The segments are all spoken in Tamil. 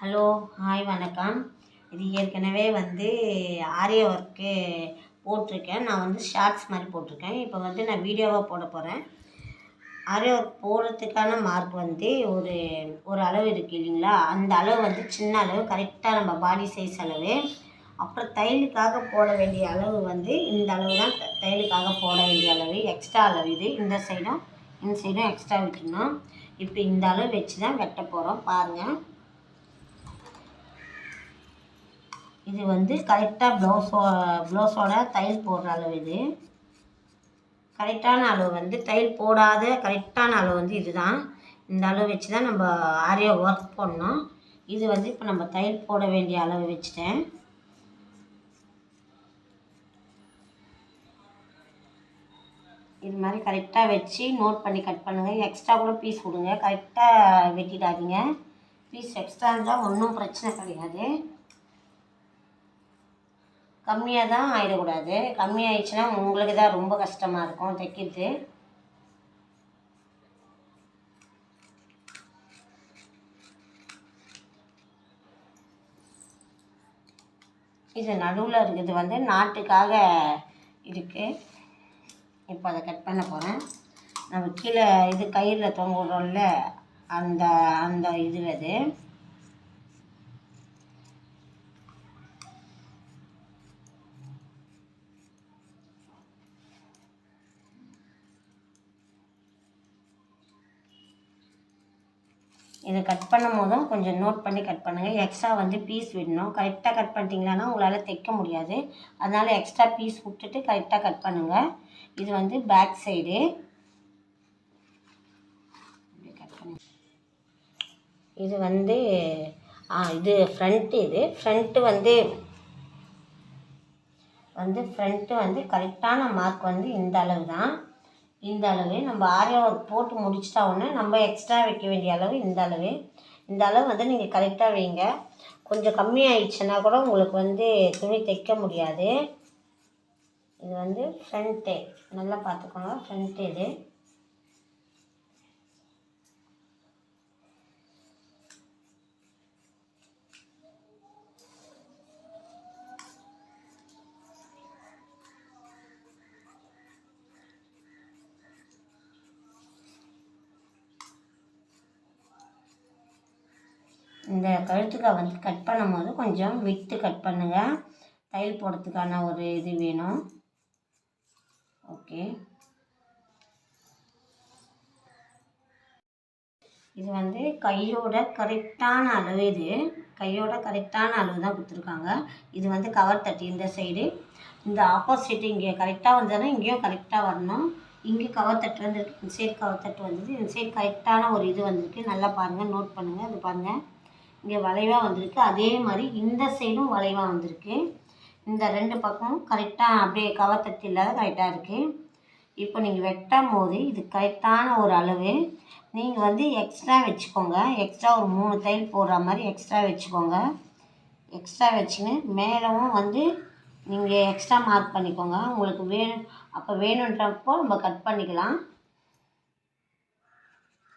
ஹலோ ஹாய் வணக்கம். இது ஏற்கனவே வந்து ஆரிய ஒர்க்கு போட்டிருக்கேன். நான் வந்து ஷார்ட்ஸ் மாதிரி போட்டிருக்கேன். இப்போ வந்து நான் வீடியோவாக போட போகிறேன் ஆரிய ஒர்க் போடுறதுக்கான மார்க் வந்து ஒரு ஒரு அளவு இருக்குது இல்லைங்களா? அந்த அளவு வந்து சின்ன அளவு கரெக்டாக நம்ம பாடி சைஸ் அளவு. அப்புறம் தையலுக்காக போட வேண்டிய அளவு வந்து இந்த அளவு தான். த- தையலுக்காக போட வேண்டிய அளவு எக்ஸ்ட்ரா அளவு இது. இந்த சைடும் இந்த சைடும் எக்ஸ்ட்ரா விட்டுணும் இப்போ இந்த அளவு வச்சு தான் வெட்ட போகிறோம் பாருங்கள் இது வந்து கரெக்டாக ப்ளவுஸோ ப்ளவுஸோட தையல் போடுற அளவு இது. கரெக்டான அளவு வந்து தையல் போடாத கரெக்டான அளவு வந்து இதுதான். இந்த அளவு வச்சு தான் நம்ம ஆரியா ஒர்க் பண்ணோம். இது வந்து இப்போ நம்ம தையல் போட வேண்டிய அளவு வச்சுட்டேன். இது மாதிரி கரெக்டாக வச்சு நோட் பண்ணி கட் பண்ணுங்கள் எக்ஸ்ட்ரா கூட பீஸ் கொடுங்க. கரெக்டாக வெட்டிடாதீங்க. பீஸ் எக்ஸ்ட்ரா இருந்தால் ஒன்றும் பிரச்சனை கிடையாது. கம்மியாக தான் ஆகிடக்கூடாது கம்மியாகிடுச்சுன்னா உங்களுக்கு தான் ரொம்ப கஷ்டமாக இருக்கும். தைக்கிறது. இது நடுவில் இருக்கிறது வந்து நாட்டுக்காக இருக்குது இப்போ அதை கட் பண்ண போகிறேன் நம்ம கீழே இது கயிறில் தொங்க விடுறோம்ல அந்த அந்த இது அது. இதை கட் பண்ணும் போதும் கொஞ்சம் நோட் பண்ணி கட் பண்ணுங்கள் எக்ஸ்ட்ரா வந்து பீஸ் விடணும். கரெக்டாக கட் பண்ணிட்டீங்களான்னா உங்களால் தைக்க முடியாது. அதனால் எக்ஸ்ட்ரா பீஸ் விட்டுட்டு கரெக்டாக கட் பண்ணுங்கள் இது வந்து பேக் சைடு கட் இது வந்து இது ஃப்ரண்ட்டு இது. ஃப்ரண்ட்டு வந்து வந்து ஃப்ரண்ட்டு வந்து கரெக்டான மார்க் வந்து இந்த அளவு தான் இந்த அளவு. நம்ம ஆரியா ஒர்க் போட்டு முடிச்சிட்டா உடனே நம்ம எக்ஸ்ட்ரா வைக்க வேண்டிய அளவு இந்த அளவு. இந்த அளவு வந்து நீங்கள் கரெக்டாக வைங்க. கொஞ்சம் கம்மியாகிடுச்சுன்னா கூட உங்களுக்கு வந்து துணி தைக்க முடியாது. இது வந்து ஃப்ரண்ட்டு நல்லா பார்த்துக்கோங்க. ஃப்ரண்ட்டு இது. இந்த கழுத்துக்கா வந்து கட் பண்ணும்போது கொஞ்சம் விட்டு கட் பண்ணுங்கள் தையல் போடுறதுக்கான ஒரு இது வேணும். ஓகே இது வந்து கையோட கரெக்டான அளவு இது. கையோட கரெக்டான அளவு தான் கொடுத்துருக்காங்க. இது வந்து கவர் தட்டி இந்த சைடு இந்த ஆப்போசிட்டு இங்கே கரெக்டாக வந்தாலும் இங்கேயும் கரெக்டாக வரணும். இங்கே கவர் தட்டு வந்துருக்கு இந்த சைடு கவர் தட்டு வந்தது. இந்த சைடு கரெக்டான ஒரு இது வந்திருக்கு. நல்லா பாருங்கள் நோட் பண்ணுங்கள் அது பாருங்கள் இங்கே வளைவாக வந்திருக்கு. அதே மாதிரி இந்த சைடும் வளைவாக வந்திருக்கு. இந்த ரெண்டு பக்கமும் கரெக்டாக அப்படியே கவர் தட்டி இல்லாத கரெக்டாக இருக்குது இப்போ நீங்கள் வெட்டும் போது இது கரெக்டான ஒரு அளவு. நீங்கள் வந்து எக்ஸ்ட்ரா வச்சுக்கோங்க. எக்ஸ்ட்ரா ஒரு மூணு தையல் போடுற மாதிரி எக்ஸ்ட்ரா வச்சுக்கோங்க. எக்ஸ்ட்ரா வச்சுன்னு மேலவும் வந்து நீங்கள் எக்ஸ்ட்ரா மார்க் பண்ணிக்கோங்க. உங்களுக்கு வேணும் அப்போ வேணுன்றப்போ நம்ம கட் பண்ணிக்கலாம்.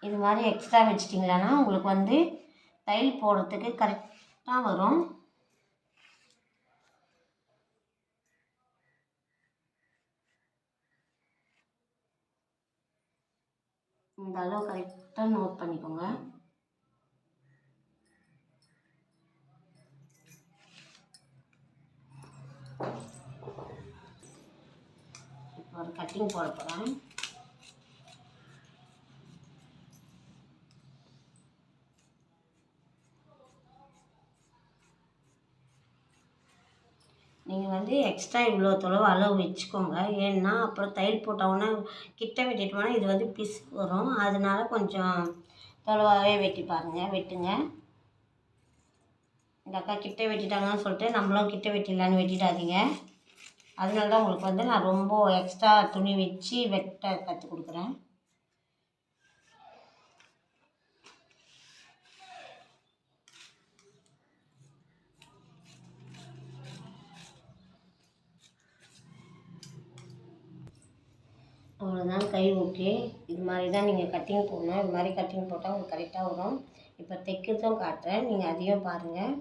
இது மாதிரி எக்ஸ்ட்ரா வச்சிட்டிங்களான்னா உங்களுக்கு வந்து தையல் போடுறதுக்கு கரெக்டாக வரும். இந்த அளவு கரெக்டாக நோட் பண்ணிக்கோங்க. இப்போ ஒரு கட்டிங் போட போகிறேன் நீங்கள் வந்து எக்ஸ்ட்ரா இவ்வளோ தொலைவு அளவு வச்சுக்கோங்க. ஏன்னா அப்புறம் தையல் போட்டோன்னா கிட்ட வெட்டிட்டோம்னா இது வந்து பிசு வரும். அதனால கொஞ்சம் தொலைவாகவே வெட்டி பாருங்கள் வெட்டுங்க. இந்த அக்கா கிட்ட வெட்டிட்டாங்கன்னு சொல்லிட்டு நம்மளும் கிட்ட வெட்டிடலான்னு வெட்டிடாதீங்க. அதனால தான் உங்களுக்கு வந்து நான் ரொம்ப எக்ஸ்ட்ரா துணி வச்சு வெட்ட கற்றுக் கொடுக்குறேன். அவ்வளோதான் கை ஓகே இது மாதிரி தான் நீங்கள் கட்டிங் போடணும். இது மாதிரி கட்டிங் போட்டால் உங்களுக்கு கரெக்டாக வரும். இப்போ தைக்கிறதும் காட்டுறேன். நீங்கள் அதையும் பாருங்கள்